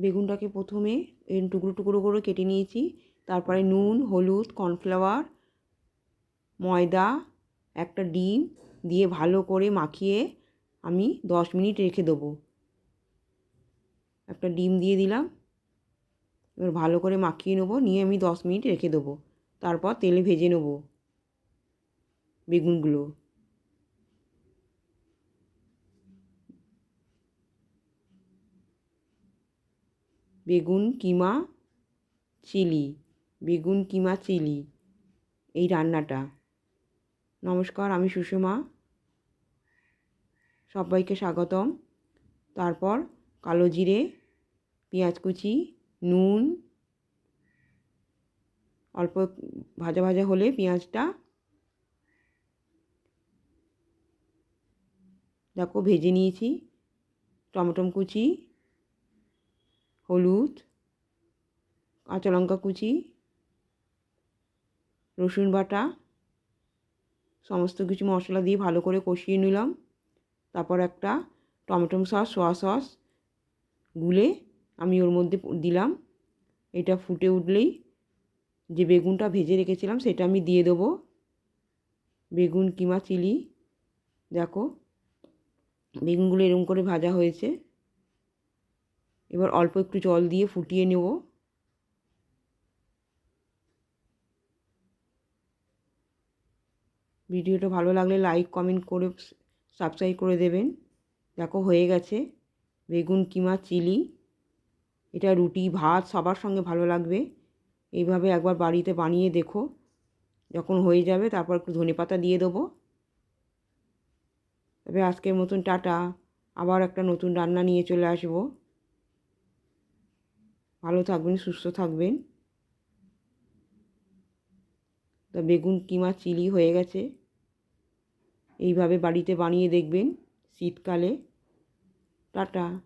বেগুনটাকে প্রথমে টুকরো টুকরো করে কেটে নিয়েছি। তারপরে নুন, হলুদ, কর্নফ্লাওয়ার, ময়দা, একটা ডিম দিয়ে ভালো করে মাখিয়ে আমি দশ মিনিট রেখে দেবো। একটা ডিম দিয়ে দিলাম। এবার ভালো করে মাখিয়ে নেব, নিয়ে আমি দশ মিনিট রেখে দেবো। তারপর তেলে ভেজে নেব বেগুনগুলো। বেগুন, কিমা চিলি, বেগুন, কিমা চিলি এই রান্নাটা। নমস্কার, আমি সুষমা। সবাইকে স্বাগতম। তারপর কালো জিরে, পেঁয়াজ কুচি, নুন, অল্প ভাজা ভাজা হলে পেঁয়াজটা। দেখো, ভেজে নিয়েছি। টমেটো কুচি হলুদ, কাঁচা লঙ্কা কুচি, রসুন বাটা, সমস্ত কিছু মশলা দিয়ে ভালো করে কষিয়ে নিলাম। তারপর একটা টমেটো সস, সোয়া সস গুলে আমি ওর মধ্যে দিলাম। এটা ফুটে উঠলেই যে বেগুনটা ভেজে রেখেছিলাম সেটা আমি দিয়ে দেবো। বেগুন, কিমা, চিলি, দেখো, বেগুনগুলো এরম করে ভাজা হয়েছে। এবার অল্প একটু জল দিয়ে ফুটিয়ে নেব। ভিডিওটা ভালো লাগলে লাইক, কমেন্ট করে সাবস্ক্রাইব করে দেবেন। দেখো হয়ে গেছে বেগুন, কিমা, চিলি। এটা রুটি, ভাত সবার সঙ্গে ভালো লাগবে। এইভাবে একবার বাড়িতে বানিয়ে দেখো। যখন হয়ে যাবে তারপর একটু ধনে পাতা দিয়ে দেবো। তবে আজকের মতন টাটা। আবার একটা নতুন রান্না নিয়ে চলে আসব। ভালো থাকবেন, সুস্থ থাকবেন। তা বেগুন, কিমা, চিলি হয়ে গেছে। এইভাবে বাড়িতে বানিয়ে দেখবেন শীতকালে। টাটা।